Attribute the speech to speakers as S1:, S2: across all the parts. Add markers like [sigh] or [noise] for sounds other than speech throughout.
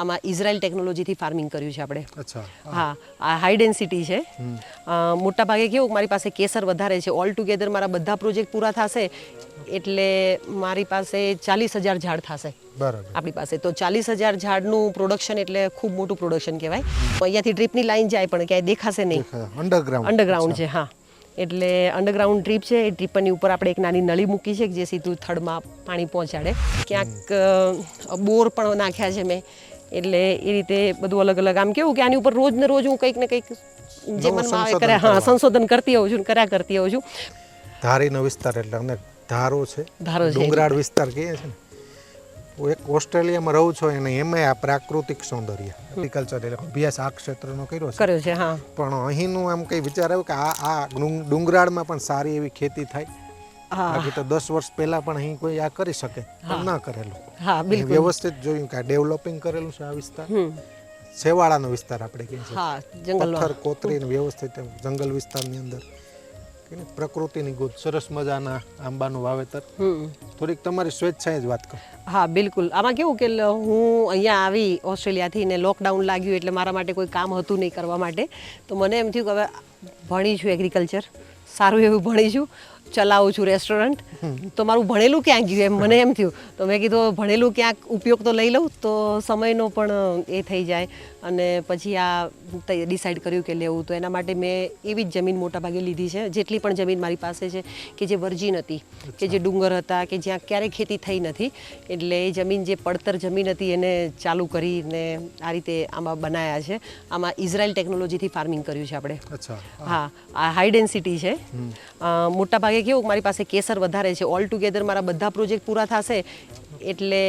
S1: આમાં ઇઝરાયલ ટેકનોલોજીથી ફાર્મિંગ કર્યું છે આપણે. હા. આ હાઈ ડેન્સિટી છે. મોટા ભાગે કેવું મારી પાસે કેસર વધારે છે. ઓલ ટુગેધર મારા બધા પ્રોજેક્ટ પૂરા થશે એટલે મારી પાસે ચાલીસ હજાર ઝાડ થશે. આપણી પાસે. તો ચાલીસ હજાર ઝાડનું પ્રોડક્શન એટલે ખૂબ મોટું પ્રોડક્શન કહેવાય. અહીંયાથી ડ્રીપની લાઈન જાય પણ ક્યાંય દેખાશે નહીં.
S2: અંડરગ્રાઉન્ડ
S1: અંડરગ્રાઉન્ડ છે હા. એટલે અંડરગ્રાઉન્ડ ટ્રીપ છે. એ ડ્રીપની ઉપર આપણે એક નાની નળી મૂકી છે જે સીધું થડમાં પાણી પહોંચાડે. ક્યાંક બોર પણ નાખ્યા છે મેં. એટલે એ રીતે બધું અલગ અલગ. આમ કેવું કે આની ઉપર રોજ ને રોજ હું કંઈક ને કંઈક જે મનમાં આવે કરે હા સંશોધન કરતી હોઉં છું કર્યા કરતી હોઉં છું.
S2: ધારીનો વિસ્તાર એટલે અમે ધારો છે.
S1: ધારો
S2: ડુંગરાળ વિસ્તાર કહીએ છે ને. હું એક ઓસ્ટ્રેલિયામાં રહું છું અને એમાં આ પ્રાકૃતિક સૌંદર્ય એગ્રીકલ્ચર એટલે અભ્યાસ આ ક્ષેત્રનો કર્યો છે.
S1: કર્યો છે હા.
S2: પણ અહીંનું આમ કંઈ વિચાર આવ્યો કે આ આ ડુંગરાળમાં પણ સારી એવી ખેતી થાય? બાકી તો દસ વર્ષ પહેલા પણ અહીં કોઈ આ કરી શકે પણ ના કરેલું.
S1: હા બિલકુલ.
S2: વ્યવસ્થિત જોયું કે ડેવલપિંગ કરેલું છે આ વિસ્તાર. સેવાળાનો વિસ્તાર આપણે કહીએ છીએ. પથ્થર કોતરીને વ્યવસ્થિત જંગલ વિસ્તારની અંદર. પ્રકૃતિની ગોદ સરસ મજાના આંબાનું વાવેતર. થોડીક તમારી સ્વેચ્છાએ જ વાત કરો.
S1: હા બિલકુલ. આમાં કેવું કે હું અહીંયા આવી ઓસ્ટ્રેલિયાથી ને લોકડાઉન લાગ્યું એટલે મારા માટે કોઈ કામ હતું નહીં કરવા માટે. તો મને એમ થયું કે હવે ભણી છું એગ્રીકલ્ચર સારું એવું ભણી છું ચલાવું છું રેસ્ટોરન્ટ તો મારું ભણેલું ક્યાં ગયું? એમ મને એમ થયું. તો મેં કીધું ભણેલું ક્યાંક ઉપયોગ તો લઈ લઉં. તો સમયનો પણ એ થઈ જાય. અને પછી આ ડિસાઇડ કર્યું કે લેવું. તો એના માટે મેં એવી જ જમીન મોટા ભાગે લીધી છે. જેટલી પણ જમીન મારી પાસે છે કે જે વર્જિન હતી કે જે ડુંગર હતા કે જ્યાં ક્યારેય ખેતી થઈ નથી. એટલે એ જમીન જે પડતર જમીન હતી એને ચાલુ કરીને આ રીતે આમાં બનાયા છે. આમાં ઇઝરાયલ ટેકનોલોજીથી ફાર્મિંગ કર્યું છે આપણે. હા. આ હાઈ ડેન્સિટી છે. અ, મોટા ભાગે કેવું મારી પાસે કેસર વધારે છે. ઓલ ટુગેધર મારા બધા પ્રોજેક્ટ પૂરા થશે એટલે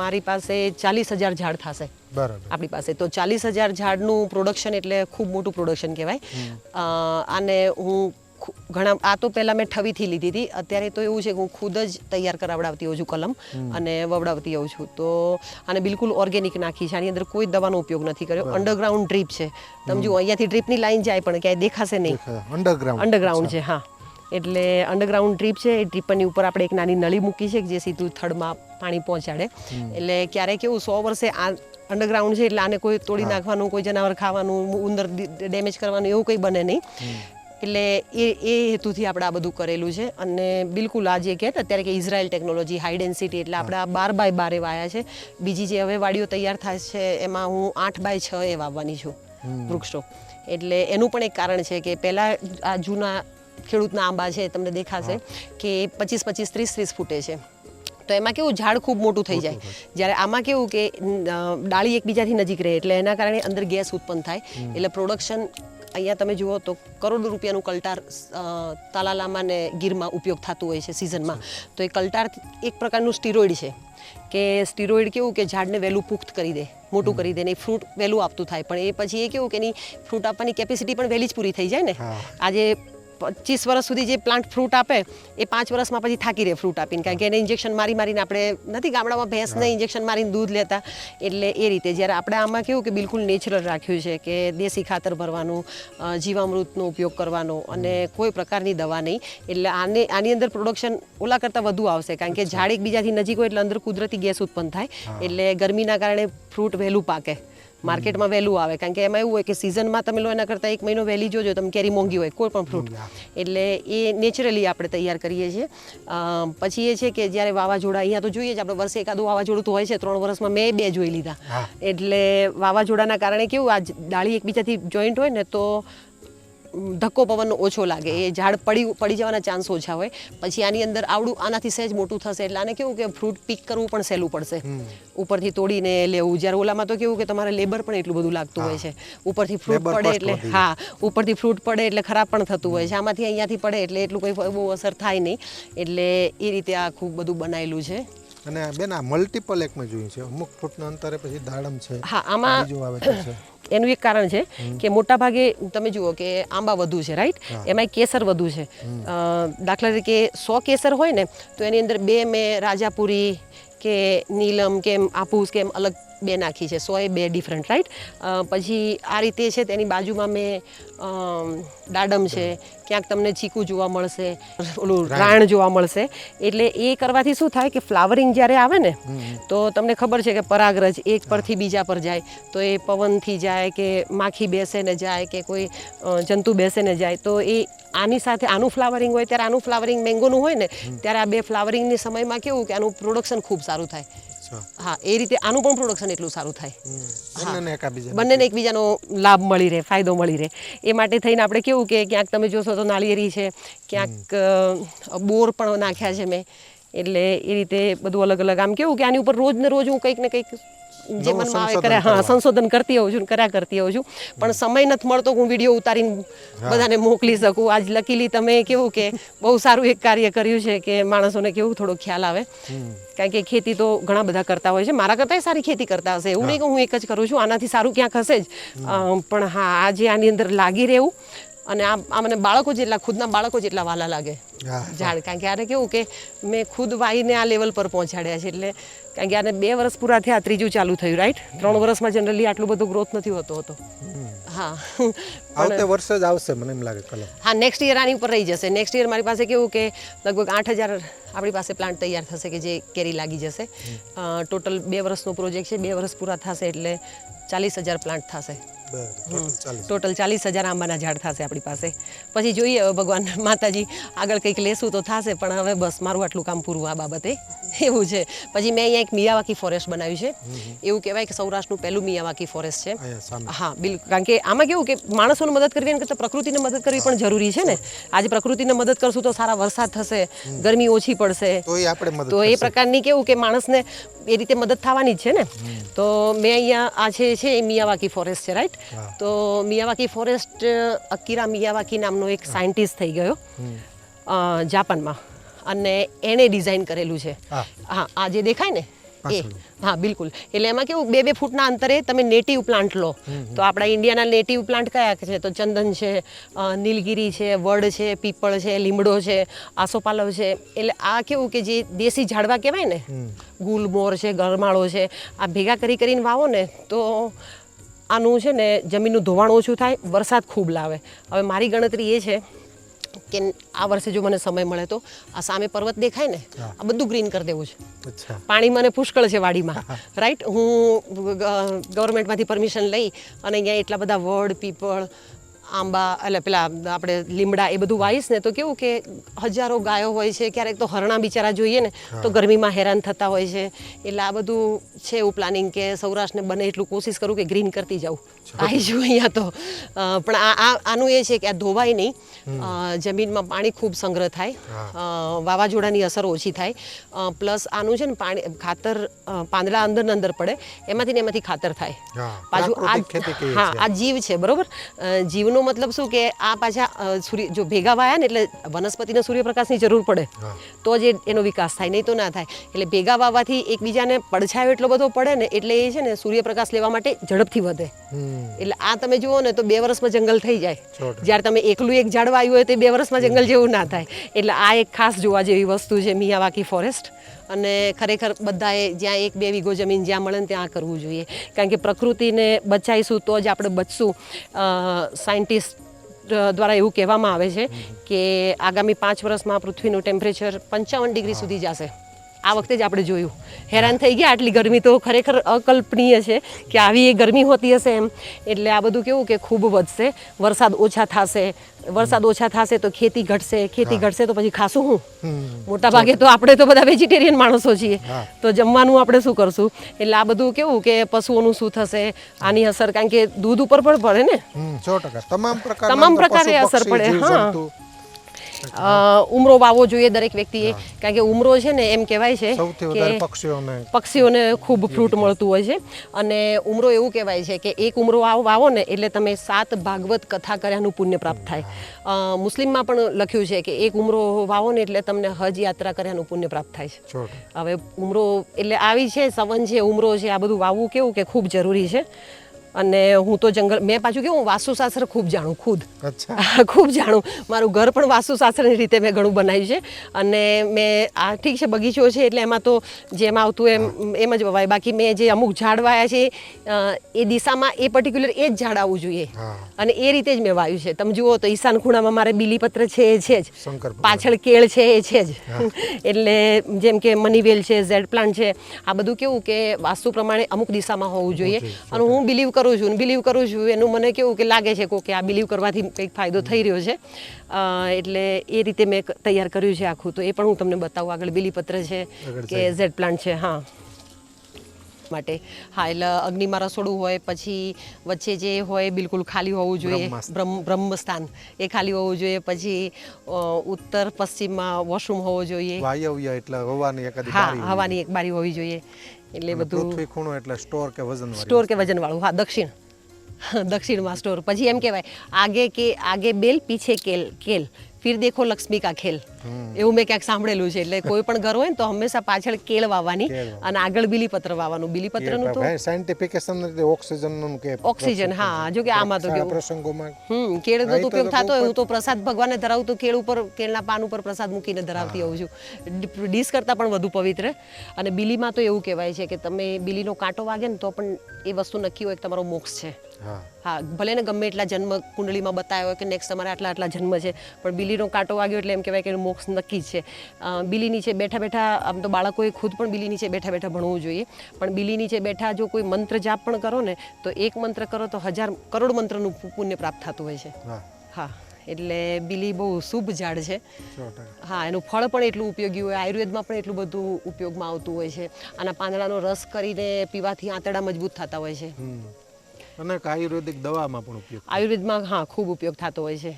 S1: મારી પાસે ચાલીસ હજાર ઝાડ થશે. આપણી પાસે. તો ચાલીસ હજાર ઝાડનું પ્રોડક્શન એટલે ખૂબ મોટું પ્રોડક્શન કહેવાય. અને હું ઘણા આ તો પહેલાં મેં ઠવીથી લીધી હતી. અત્યારે તો એવું છે કે હું ખુદ જ તૈયાર કરાવડાવતી હોઉં છું કલમ અને વવડાવતી હોઉં છું. તો આને બિલકુલ ઓર્ગેનિક નાખી છે. આની અંદર કોઈ દવાનો ઉપયોગ નથી કર્યો. અંડરગ્રાઉન્ડ ડ્રીપ છે. તમે જુઓ અહીંયાથી ડ્રીપની લાઈન જાય પણ ક્યાંય દેખાશે નહીં.
S2: અંડરગ્રાઉન્ડ
S1: અંડરગ્રાઉન્ડ છે હા. એટલે અંડરગ્રાઉન્ડ ટ્રીપ છે એ ટ્રીપની ઉપર આપણે એક નાની નળી મૂકી છે જે સીધું થડમાં પાણી પહોંચાડે. એટલે ક્યારેક કેવું સો વર્ષે આ અંડરગ્રાઉન્ડ છે એટલે આને કોઈ તોડી નાખવાનું કોઈ જનાવર ખાવાનું ઉંદર ડેમેજ કરવાનું એવું કંઈ બને નહીં. એટલે એ એ હેતુથી આપણે આ બધું કરેલું છે. અને બિલકુલ આ જે કહેતા અત્યારે કે ઇઝરાયલ ટેકનોલોજી હાઈ ડેન્સિટી એટલે આપણે આ બાર બાય બારે વાયા છે. બીજી જે હવે વાડીઓ તૈયાર થાય છે એમાં હું આઠ બાય છ એ વાવવાની છું વૃક્ષો. એટલે એનું પણ એક કારણ છે કે પહેલાં આ જૂના ખેડૂતના આંબા છે તમને દેખાશે કે પચીસ પચીસ ત્રીસ ત્રીસ ફૂટે છે. તો એમાં કેવું ઝાડ ખૂબ મોટું થઈ જાય. જ્યારે આમાં કેવું કે ડાળી એકબીજાથી નજીક રહે એટલે એના કારણે અંદર ગેસ ઉત્પન્ન થાય. એટલે પ્રોડક્શન અહીંયા તમે જુઓ તો કરોડો રૂપિયાનું કલટાર તાલાલામાં ને ગીરમાં ઉપયોગ થતું હોય છે સિઝનમાં. તો એ કલટાર એક પ્રકારનું સ્ટીરોઇડ છે કે સ્ટીરોઇડ કેવું કે ઝાડને વહેલું પુખ્ત કરી દે મોટું કરી દે ને ફ્રૂટ વહેલું આપતું થાય. પણ એ પછી એ કેવું કે એની ફ્રૂટ આપવાની કેપેસિટી પણ વહેલી જ પૂરી થઈ જાય ને. આજે પચીસ વર્ષ સુધી જે પ્લાન્ટ ફ્રૂટ આપે એ પાંચ વર્ષમાં પછી થાકી રહે ફ્રૂટ આપીને. કારણ કે એને ઇન્જેક્શન મારી મારીને આપણે નથી ગામડામાં ભેંસને ઇન્જેક્શન મારીને દૂધ લેતા. એટલે એ રીતે જ્યારે આપણે આમાં કેવું કે બિલકુલ નેચરલ રાખ્યું છે કે દેશી ખાતર ભરવાનું જીવામૃતનો ઉપયોગ કરવાનો અને કોઈ પ્રકારની દવા નહીં. એટલે આને આની અંદર પ્રોડક્શન ઓલા કરતાં વધુ આવશે. કારણ કે ઝાડ એકબીજાથી નજીક હોય એટલે અંદર કુદરતી ગેસ ઉત્પન્ન થાય. એટલે ગરમીના કારણે ફ્રૂટ વહેલું પાકે. માર્કેટમાં વહેલું આવે. કારણ કે એમાં એવું હોય કે સિઝનમાં તમે લો એના કરતાં એક મહિનો વહેલી જોજો તમે કેરી મોંઘી હોય કોઈ પણ ફ્રૂટ એટલે એ નેચરલી આપણે તૈયાર કરીએ છીએ. પછી એ છે કે જ્યારે વાવાઝોડા અહીંયા તો જોઈએ જ આપણે વર્ષે એકાદું વાવાઝોડું તો હોય છે ત્રણ વર્ષમાં મેં બે જોઈ લીધા. એટલે વાવાઝોડાના કારણે કેવું આ ડાળી એકબીજાથી જોઈન્ટ હોય ને તો ધક્કો પવનનો ઓછો લાગે એ ઝાડ પડી પડી જવાના ચાન્સ ઓછા હોય. પછી આની અંદર આવડું આનાથી સહેજ મોટું થશે. એટલે આને કેવું કે ફ્રૂટ પીક કરવું પણ સહેલું પડશે. ઉપરથી તોડીને લેવું. જ્યારે ઓલામાં તો કેવું કે તમારે લેબર પણ એટલું બધું લાગતું હોય છે. ઉપરથી ફ્રૂટ પડે એટલે હા ઉપરથી ફ્રૂટ પડે એટલે ખરાબ પણ થતું હોય છે. આમાંથી અહીંયાથી પડે એટલે એટલું કોઈ બહુ અસર થાય નહીં. એટલે એ રીતે આ ખૂબ બધું બનાવેલું છે.
S2: અને બેન આ મલ્ટિપલ એકમાં જોયું છે. અમુક ફૂટના અંતરે પછી દાડમ છે.
S1: હા આમાં
S2: બીજું વાવેતર છે. [laughs]
S1: એનું એક કારણ છે કે મોટા ભાગે તમે જુઓ કે આંબા વધુ છે રાઈટ એમાં કેસર વધુ છે. દાખલા તરીકે સો કેસર હોય ને તો એની અંદર બે મેં રાજાપુરી કે નીલમ કે એમ કેમ અલગ બે નાખી છે. સો એ બે ડિફરન્ટ રાઈટ પછી આ રીતે છે તેની બાજુમાં મેં દાડમ છે. ક્યાંક તમને ચીકુ જોવા મળશે ઓલું રાણ. જોવા મળશે. એટલે એ કરવાથી શું થાય કે ફ્લાવરિંગ જ્યારે આવે ને તો તમને ખબર છે કે પરાગરજ એક પરથી બીજા પર જાય. તો એ પવનથી જાય કે માખી બેસે ને જાય કે કોઈ જંતુ બેસે ને જાય. તો એ આની સાથે આનું ફ્લાવરિંગ હોય ત્યારે આનું ફ્લાવરિંગ મેંગોનું હોય ને ત્યારે આ બે ફ્લાવરિંગની સમયમાં કેવું કે આનું પ્રોડક્શન ખૂબ સારું થાય. હા એ રીતે આનું પણ પ્રોડક્શન એટલું સારું થાય.
S2: બંનેને
S1: એકબીજાનો. લાભ મળી રહે ફાયદો મળી રહે. એ માટે થઈને આપણે કેવું કે ક્યાંક તમે જોશો તો નાળિયેરી છે ક્યાંક બોર પણ નાખ્યા છે મેં. એટલે એ રીતે બધું અલગ અલગ આમ કેવું કે આની ઉપર રોજ ને રોજ હું કંઈક ને કંઈક જે મનમાં આવે
S2: સંશોધન
S1: હા સંશોધન કરતી હોઉં છું કર્યા કરતી હોઉં છું. પણ સમય નથી મળતો હું વીડિયો ઉતારીને બધાને મોકલી શકું. આજ લકીલી તમે કેવું કે બહુ સારું એક કાર્ય કર્યું છે કે માણસોને કેવું થોડો ખ્યાલ આવે. કારણ કે ખેતી તો ઘણા બધા કરતા હોય છે. મારા કરતાં સારી ખેતી કરતા હશે. એવું નહીં કે હું એક જ કરું છું. આનાથી સારું ક્યાંક હશે જ. પણ હા આજે આની અંદર લાગી રહેવું. અને આ આ મને બાળકો જેટલા ખુદના બાળકો જેટલા વાલા લાગે. ઝાડ કારણ કે આને કેવું કે મેં ખુદ વાઈને આ લેવલ પર પહોંચાડ્યા છે. એટલે કારણ કે આને બે વર્ષ પૂરા થયા ત્રીજું ચાલુ થયું રાઈટ ત્રણ વર્ષમાં જનરલી આટલું બધું ગ્રોથ નથી હોતો હતો. હા. [laughs]
S2: આવતે વર્ષે જ આવશે મને એમ લાગે કલમ
S1: હા નેક્સ્ટ યર આની ઉપર રહી જશે. નેક્સ્ટ યર મારી પાસે કેવું કે લગભગ આઠ હજાર આપણી પાસે પ્લાન્ટ તૈયાર થશે કે જે કેરી લાગી જશે. ટોટલ બે વર્ષનો પ્રોજેક્ટ છે બે વર્ષ પૂરા થશે એટલે ચાલીસ હજાર પ્લાન્ટ થશે. ટોટલ ચાલીસ. હજાર આંબાના ઝાડ થશે આપણી પાસે. પછી જોઈએ હવે ભગવાન માતાજી આગળ કંઈક લેશું તો થશે પણ હવે બસ મારું આટલું કામ પૂરું આ બાબતે. એવું છે. પછી મેં અહીંયા એક મિયાવાકી ફોરેસ્ટ બનાવ્યું છે. એવું કહેવાય કે સૌરાષ્ટ્રનું પહેલું મિયાવાકી ફોરેસ્ટ છે. હા બિલકુલ કારણ કે આમાં કેવું કે માણસોને મદદ કરવી એના કરતાં પ્રકૃતિને મદદ કરવી પણ જરૂરી છે ને. આજે પ્રકૃતિને મદદ કરશું તો સારા વરસાદ થશે ગરમી ઓછી પડશે.
S2: તો એ
S1: પ્રકારની કેવું કે માણસને એ રીતે મદદ થવાની જ છે ને. તો મેં અહીંયા આ છે છે એ મિયાવાકી ફોરેસ્ટ છે રાઈટ તો મિયાવાકી ફોરેસ્ટ અકીરા મિયાવાકી નામનો એક સાયન્ટિસ્ટ થઈ ગયો. જાપાનમાં. અને એણે ડિઝાઇન કરેલું છે.
S2: હા.
S1: આ જે દેખાય ને એ. હા બિલકુલ. એટલે એમાં કેવું બે બે ફૂટના અંતરે તમે નેટિવ પ્લાન્ટ લો. તો આપણા ઇન્ડિયાના નેટિવ પ્લાન્ટ કયા છે? તો ચંદન છે નીલગીરી નીલગિરી છે વડ છે પીપળ છે લીમડો છે આસોપાલવ છે. એટલે આ કેવું કે જે દેશી ઝાડવા કહેવાય ને ગુલમોર છે ગરમાળો છે આ ભેગા કરી કરીને વાવો ને તો આનું છે ને જમીનનું ધોવાણ ઓછું થાય વરસાદ ખૂબ લાવે. હવે મારી ગણતરી એ છે કે આ વર્ષે જો મને સમય મળે તો આ સામે પર્વત દેખાય ને આ બધું ગ્રીન કરી દેવું છે. પાણી મને પુષ્કળ છે વાડીમાં. રાઈટ હું. ગવર્મેન્ટમાંથી પરમિશન લઈ અને અહીંયા એટલા બધા વડ પીપળ આંબા એટલે પેલા આપણે લીમડા એ બધું વાવીશ ને તો કેવું કે હજારો ગાયો હોય છે ક્યારેક તો હરણા બિચારા જોઈએ ને તો ગરમીમાં હેરાન થતા હોય છે. એટલે આ બધું છે એવું પ્લાનિંગ કે સૌરાષ્ટ્રને બને એટલું કોશિશ કરું કે ગ્રીન કરતી જાઉં. આવી છું અહીંયા તો પણ આ આનું એ છે કે આ ધોવાય નહીં. જમીનમાં પાણી ખૂબ સંગ્રહ થાય. વાવાઝોડાની અસર ઓછી થાય. પ્લસ આનું છે ને પાણી ખાતર પાંદડા અંદર અંદર પડે. એમાંથી ને એમાંથી ખાતર થાય. પાછું આ હા આ જીવ છે બરોબર? જીવનો મતલબ શું કે આ પાછા સૂર્ય જો ભેગા વાયા ને એટલે વનસ્પતિને સૂર્યપ્રકાશની જરૂર પડે. તો જ એનો વિકાસ થાય નહીં તો ના થાય. એટલે ભેગા વાવવાથી એકબીજાને પડછાયો એટલો બધો પડે ને એટલે એ છે ને સૂર્યપ્રકાશ લેવા માટે ઝડપથી વધે. એટલે આ તમે જુઓ ને તો બે વર્ષમાં જંગલ થઈ જાય. જ્યારે તમે એકલું એક ઝાડ વાવ્યું હોય તો બે વર્ષમાં જંગલ જેવું ના થાય. એટલે આ એક ખાસ જોવા જેવી વસ્તુ છે મિયાવાકી ફોરેસ્ટ અને ખરેખર બધાએ જ્યાં એક બે વીઘો જમીન જ્યાં મળે ને ત્યાં કરવું જોઈએ. કારણ કે પ્રકૃતિને બચાવીશું તો જ આપણે બચશું. સાયન્ટિસ્ટ દ્વારા એવું કહેવામાં આવે છે કે આગામી પાંચ વર્ષમાં પૃથ્વીનું ટેમ્પરેચર પંચાવન ડિગ્રી સુધી જશે. આ વખતે જ આપણે જોયું. હેરાન થઈ ગયા આટલી ગરમી તો ખરેખર અકલ્પનીય છે કે આવી એ ગરમી હોતી હશે એમ. એટલે આ બધું કેવું કે ખૂબ વધશે. વરસાદ ઓછા થશે. વરસાદ ઓછા થશે તો ખેતી ઘટશે. ખેતી ઘટશે તો પછી ખાશું હું? મોટા ભાગે તો આપણે તો બધા વેજીટેરિયન માણસો છીએ. તો જમવાનું આપણે શું કરશું? એટલે આ બધું કેવું કે પશુઓનું શું થશે? આની અસર કારણ કે દૂધ ઉપર પણ પડે ને?
S2: સો ટકા. તમામ પ્રકારના
S1: તમામ પ્રકારે અસર પડે, હા. ઉમરો વાવવો જોઈએ દરેક વ્યક્તિએ. કારણ કે ઉમરો છે ને એમ કહેવાય છે કે
S2: પક્ષીઓને
S1: ખૂબ ફ્રૂટ મળતું હોય છે. અને ઉમરો એવું કહેવાય છે કે એક ઉમરો વાવો ને એટલે તમે સાત ભાગવત કથા કર્યાનું પુણ્ય પ્રાપ્ત થાય. મુસ્લિમમાં પણ લખ્યું છે કે એક ઉમરો વાવો ને એટલે તમને હજ યાત્રા કર્યાનું પુણ્ય પ્રાપ્ત થાય છે. હવે ઉમરો એટલે આવી છે સવન છે ઉમરો છે આ બધું વાવવું કેવું કે ખૂબ જરૂરી છે. અને હું તો જંગલ મેં પાછું કેવું વાસ્તુશાસ્ત્ર ખૂબ જાણું ખુદ. ખૂબ જાણું. મારું ઘર પણ વાસ્તુશાસ્ત્રની રીતે મેં ઘણું બનાવ્યું છે. અને મેં આ ઠીક છે બગીચો છે એટલે એમાં તો જેમ આવતું એમ એમ જ વવાય. બાકી મેં જે અમુક ઝાડ વાયા છે એ દિશામાં એ પર્ટિક્યુલર એ જ ઝાડ આવવું જોઈએ. અને એ રીતે જ મેં વાયું છે. તમે જુઓ તો ઈશાન ખૂણામાં મારે બીલીપત્ર છે એ છે જ. પાછળ કેળ છે એ છે જ. [laughs] એટલે જેમ કે મનીવેલ છે ઝેડ પ્લાન્ટ છે. આ બધું કેવું કે વાસ્તુ પ્રમાણે અમુક દિશામાં હોવું જોઈએ. અને હું બિલીવ કરું છું બિલીવ કરું છું એનું મને કેવું કે લાગે છે કે આ બિલીવ કરવાથી કંઈક ફાયદો થઈ રહ્યો છે. એટલે એ રીતે મેં તૈયાર કર્યું છે આખું. તો એ પણ હું તમને બતાવું. આગળ બિલીપત્ર છે કે ઝેડ પ્લાન્ટ છે હા. માટે. હા એટલે અગ્નિમાં રસોડું હોય પછી વચ્ચે જે હોય બિલકુલ ખાલી હોવું જોઈએ.
S2: બ્રહ્મસ્થાન.
S1: બ્રહ્મ બ્રહ્મસ્થાન. એ ખાલી હોવું જોઈએ. પછી ઉત્તર પશ્ચિમમાં વોશરૂમ હોવો જોઈએ.
S2: વાયવ્ય એટલે હવાની એકાદી
S1: હા હવાની એક બારી હોવી જોઈએ. એટલે બધું
S2: ખૂણો એટલે સ્ટોર કે વજન
S1: સ્ટોર કે વજન વાળું હા દક્ષિણ. [laughs] દક્ષિણમાં સ્ટોર. પછી એમ કહેવાય આગે કે આગે બેલ પીછે કેલ કેલ. ફિર દેખો લક્ષ્મી કા ખેલ. એવું મેં ક્યાંક સાંભળેલું છે. એટલે કોઈ પણ ઘર હોય ને તો હંમેશા પાછળ કેળ વાવવાની અને આગળ બીલીપત્ર વાવવાનું બીલીપત્રનું તો
S2: સાયન્ટિફિકેશન રીતે ઓક્સિજનનું કે
S1: ઓક્સિજન હા જો કે આમાં તો કેવું.
S2: પ્રસંગોમાં.
S1: હમ કેળનો તો
S2: તો
S1: ઉપયોગ થતો હોય હું તો પ્રસાદ ભગવાનને ધરાવું તો કેળ ઉપર કેળના પાન ઉપર પ્રસાદ મૂકીને ધરાવતી હોઉં છું. ડીશ કરતાં પણ વધુ પવિત્ર. અને બીલીમાં તો એવું કહેવાય છે કે તમે બીલીનો કાંટો વાગે ને તો પણ એ વસ્તુ નક્કી હોય કે તમારો મોક્ષ છે.
S2: હા.
S1: ભલે ને ગમે એટલા જન્મ કુંડળીમાં બતાવ્યો હોય કે નેક્સ્ટ તમારે આટલા આટલા જન્મ છે પણ બિલીનો કાંટો વાગ્યો એટલે એમ કહેવાય કે મોક્ષ નક્કી છે. બિલી નીચે બેઠા બેઠા આમ તો બાળકોએ ખુદ પણ બિલી નીચે બેઠા બેઠા ભણવું જોઈએ પણ બિલી નીચે બેઠા જો કોઈ મંત્ર જાપ પણ કરો ને તો એક મંત્ર કરો તો હજાર કરોડ મંત્રનું પુણ્ય પ્રાપ્ત થતું હોય છે.
S2: હા.
S1: એટલે બિલી બહુ શુભ ઝાડ છે. હા એનું ફળ પણ એટલું ઉપયોગી હોય આયુર્વેદમાં પણ એટલું બધું ઉપયોગમાં આવતું હોય છે. આના પાંદડાનો રસ કરીને પીવાથી આંતરડા મજબૂત થતા હોય છે.
S2: અને આયુર્વેદિક દવામાં પણ ઉપયોગ
S1: આયુર્વેદમાં હા ખૂબ ઉપયોગ થતો હોય છે.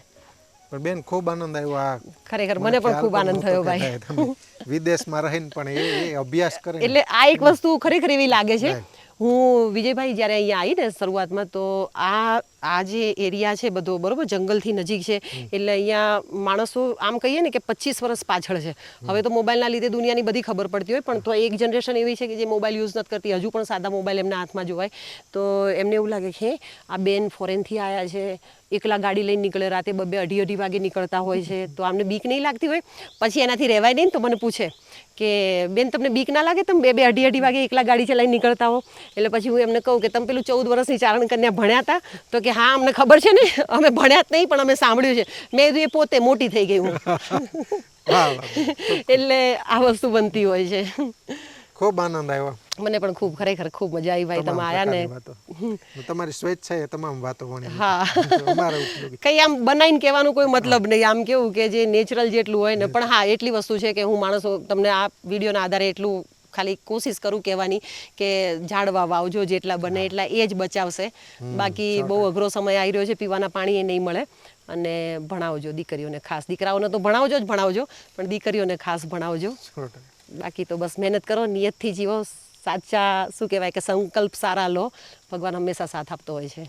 S2: પણ બેન ખૂબ આનંદ આવ્યો આ.
S1: ખરેખર મને પણ ખૂબ આનંદ થયો ભાઈ.
S2: વિદેશમાં રહીને પણ એ અભ્યાસ કરે
S1: એટલે આ એક વસ્તુ ખરેખર એવી લાગે છે. હું વિજયભાઈ જ્યારે અહીંયા આવી ને શરૂઆતમાં તો આ આ જે એરિયા છે બધો બરોબર? જંગલથી નજીક છે. એટલે અહીંયા માણસો આમ કહીએ ને કે પચીસ વર્ષ પાછળ છે. હવે તો મોબાઈલના લીધે દુનિયાની બધી ખબર પડતી હોય પણ તો એક જનરેશન એવી છે કે જે મોબાઈલ યુઝ નથી કરતી. હજુ પણ સાદા મોબાઈલ એમના હાથમાં જોવાય. તો એમને એવું લાગે કે આ બેન ફોરેનથી આવ્યા છે એકલા ગાડી લઈને નીકળે રાતે બબે અઢી અઢી વાગે નીકળતા હોય છે. તો આમને બીક નહીં લાગતી હોય. પછી એનાથી રહેવાય નહીં તો મને પૂછે કે બેન તમને બીક ના લાગે? તમે બે બે અઢી અઢી વાગે એકલા ગાડી ચલાવીને નીકળતા હો. એટલે પછી હું એમને કહું કે તમે પેલું ચૌદ વર્ષની ચારણ કન્યા ભણ્યા હતા તો કે હા અમને ખબર છે ને અમે ભણ્યા જ નહીં પણ અમે સાંભળ્યું છે. મેં કીધું એ પોતે મોટી થઈ ગઈ હું. એટલે આ વસ્તુ બનતી હોય છે.
S2: ખૂબ આનંદ આવ્યો.
S1: મને પણ ખૂબ ખરેખર ખૂબ મજા આવી ભાઈ તમે
S2: આવ્યા
S1: આયા ને.
S2: તમારી સ્વેચ્છા એ તમામ વાતો વણી
S1: હા. કઈ આમ બનાવીને કહેવાનું કોઈ મતલબ નહીં. આમ કેવું કે જે નેચરલ જેટલું હોય ને પણ હા એટલી વસ્તુ છે કે હું માણસો તમને આ વિડીયોના આધારે એટલું ખાલી કોશિશ કરું કહેવાની કે ઝાડવા વાવજો જેટલા બને એટલા એ જ બચાવશે. બાકી બહુ અઘરો સમય આવી રહ્યો છે પીવાના પાણી એ નહીં મળે. અને ભણાવજો દીકરીઓને ખાસ. દીકરાઓને તો ભણાવજો જ ભણાવજો પણ દીકરીઓને ખાસ ભણાવજો. બાકી તો બસ મહેનત કરો નિયતથી જીવો. સાચા શું કહેવાય કે સંકલ્પ સારા લો ભગવાન હંમેશા સાથ આપતો હોય છે.